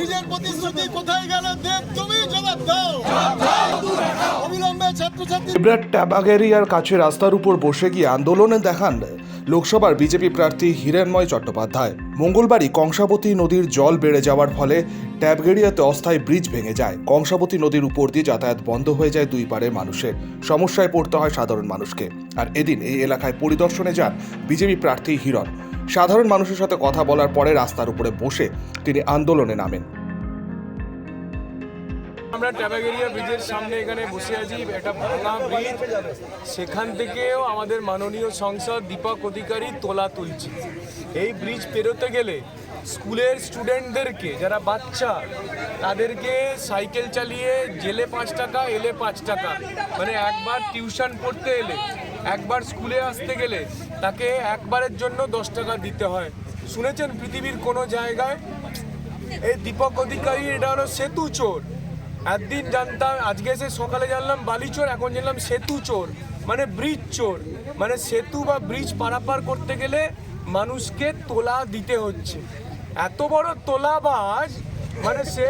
নিজের প্রতিশ্রুতি কোথায় গেল? দেব, তুমি জবাব দাও। অবিলম্বে ছাত্রছাত্রী ট্যাবাগেরিয়ার কাছে রাস্তার উপর বসে গিয়ে আন্দোলনে দেখান লোকসভার বিজেপি প্রার্থী হিরেনময় চট্টোপাধ্যায়। মঙ্গলবারই কংসাবতী নদীর জল বেড়ে যাওয়ার ফলে ট্যাবগেরিয়াতে অস্থায়ী ব্রিজ ভেঙে যায়। কংসাবতী নদীর উপর দিয়ে যাতায়াত বন্ধ হয়ে যায় দুই পারের মানুষের। সমস্যায় পড়তে হয় সাধারণ মানুষকে। আর এদিন এই এলাকায় পরিদর্শনে যান বিজেপি প্রার্থী হিরণ। সাধারণ মানুষের সাথে কথা বলার পরে রাস্তার উপরে বসে তিনি আন্দোলনে নামেন। আমরা ট্যাবাগেরিয়া ব্রিজের সামনে এখানে বসে আছি, একটা ভাঙা ব্রিজ। সেখান থেকেও আমাদের মাননীয় সংসদ দীপক অধিকারী তোলা তুলছে। এই ব্রিজ পেরোতে গেলে স্কুলের স্টুডেন্টদেরকে, যারা বাচ্চা, তাদেরকে সাইকেল চালিয়ে জেলে পাঁচ টাকা, এলে পাঁচ টাকা। মানে একবার টিউশন পড়তে এলে, একবার স্কুলে আসতে গেলে তাকে একবারের জন্য দশ টাকা দিতে হয়। শুনেছেন পৃথিবীর কোনো জায়গায়? এই দীপক অধিকারী, এটা হলো সেতু চোর। একদিন জানতাম, আজকে এসে সকালে জানলাম, বালি চোর, এখন জানলাম সেতু চোর। মানে ব্রিজ চোর। মানে সেতু বা ব্রিজ পারাপার করতে গেলে মানুষকে তোলা দিতে হচ্ছে। এত বড় তোলাবাজ মানে সে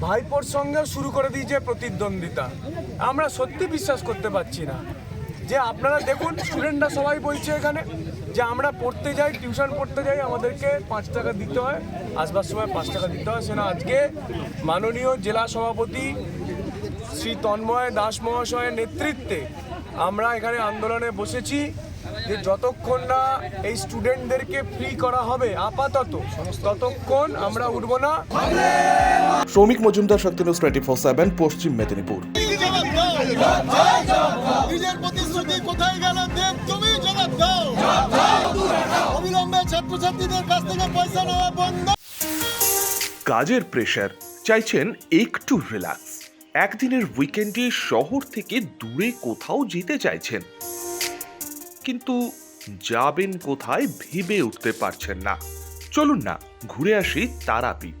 ভাইপোর সঙ্গেও শুরু করে দিয়েছে প্রতিদ্বন্দ্বিতা। আমরা সত্যি বিশ্বাস করতে পারছি না। যে আপনারা দেখুন স্টুডেন্টরা সবাই বলছে এখানে যে আমরা পড়তে যাই টিউশন পড়তে যাই, আমাদেরকে পাঁচ টাকা দিতে হয়, আসবার সময় পাঁচ টাকা দিতে হয়। সেটা আজকে মাননীয় জেলা সভাপতি শ্রী তন্ময় দাস মহাশয়ের নেতৃত্বে আমরা এখানে আন্দোলনে বসেছি যে যতক্ষণ না এই স্টুডেন্টদেরকে ফ্রি করা হবে, আপাতত ততক্ষণ আমরা উঠবো না। শ্রমিক Majumdar Shakti news twenty four seven Paschim Medinipur. নিজের প্রতিশ্রুতি কোথায় গেল দেব, তুমি জবাব দাও। অবিলম্বে ছাত্রছাত্রীদের কাছ থেকে পয়সা নেওয়া বন্ধ। কাজের প্রেশার চাইছেন একটু রিল্যাক্স একদিনের উইকেন্ডে শহর থেকে দূরে কোথাও যেতে চাইছেন। কিন্তু যাবেন কোথায় ভেবে উঠতে পারছেন না। চলুন না, ঘুরে আসি তারাপীঠ।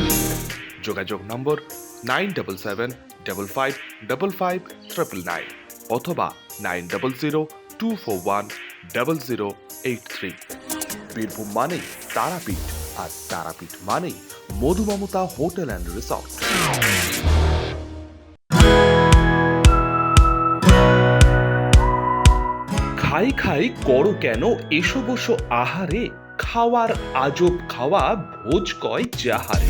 যোগাযোগ নম্বর nine double seven double five double five triple nine অথবা nine double zero two four one double zero eight three Birbhum মানেই তারাপীঠ, আর তারাপীঠ মানেই মধুমমতা হোটেল অ্যান্ড রিসর্ট। খাই খাই করো কেন এসো বসো আহারে, খাওয়ার আজব খাওয়া ভোজ কয় যাহারে।